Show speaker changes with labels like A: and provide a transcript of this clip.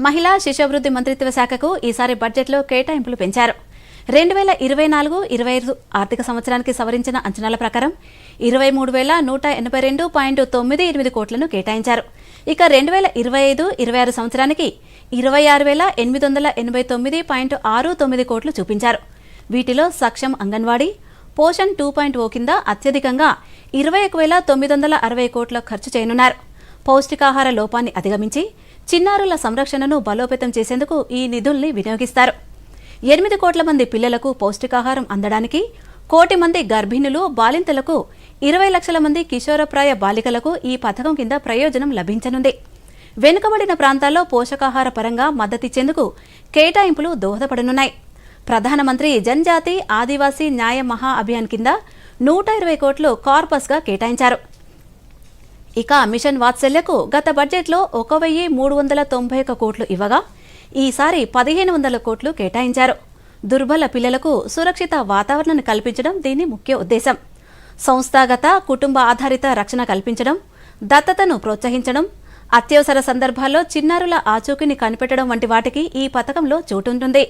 A: మహిళా శిశువృద్ధి మంత్రిత్వ శాఖకు ఈసారి బడ్జెట్లో కేటాయింపులు పెంచారు. రెండు వేల ఇరవై నాలుగు ఇరవై ఐదు ఆర్థిక సంవత్సరానికి సవరించిన అంచనాల ప్రకారం ఇరవై మూడు వేల నూట ఎనభై రెండు పాయింట్ తొమ్మిది ఎనిమిది కోట్లను కేటాయించారు. ఇక రెండు వేల ఇరవై ఐదు ఇరవై ఆరు సంవత్సరానికి ఇరవై ఆరు వేల ఎనిమిది వందల ఎనభై తొమ్మిది పాయింట్ ఆరు తొమ్మిది కోట్లు చూపించారు. వీటిలో Saksham anganwadi Poshan two point O కింద అత్యధికంగా ఇరవై ఒక వేల తొమ్మిది వందల అరవై కోట్ల ఖర్చు చేయనున్నారు. పౌష్టికాహార లోపాన్ని అధిగమించి చిన్నారుల సంరక్షణను బలోపేతం చేసేందుకు ఈ నిధుల్ని వినియోగిస్తారు. ఎనిమిది కోట్ల మంది పిల్లలకు పౌష్టికాహారం అందడానికి కోటి మంది గర్భిణులు బాలింతలకు ఇరవై లక్షల మంది కిషోరప్రాయ బాలికలకు ఈ పథకం కింద ప్రయోజనం లభించనుంది. వెనుకబడిన ప్రాంతాల్లో పోషకాహార పరంగా మద్దతిచ్చేందుకు కేటాయింపులు దోహదపడనున్నాయి. ప్రధానమంత్రి జన్జాతి ఆదివాసీ న్యాయ మహా అభియాన్ కింద నూట ఇరవై కోట్లు కార్పస్గా కేటాయించారు. ఇక మిషన్ వాత్సల్యకు గత బడ్జెట్లో ఒక వెయ్యి మూడు వందల తొంభై ఒక కోట్లు ఇవ్వగా ఈసారి పదిహేను వందల కోట్లు కేటాయించారు. దుర్బల పిల్లలకు సురక్షిత వాతావరణాన్ని కల్పించడం దీని ముఖ్య ఉద్దేశం. సంస్థాగత కుటుంబ ఆధారిత రక్షణ కల్పించడం దత్తతను ప్రోత్సహించడం అత్యవసర సందర్భాల్లో చిన్నారుల ఆచూకీని కనిపెట్టడం వంటి వాటికి ఈ పథకంలో చోటుంటుంది.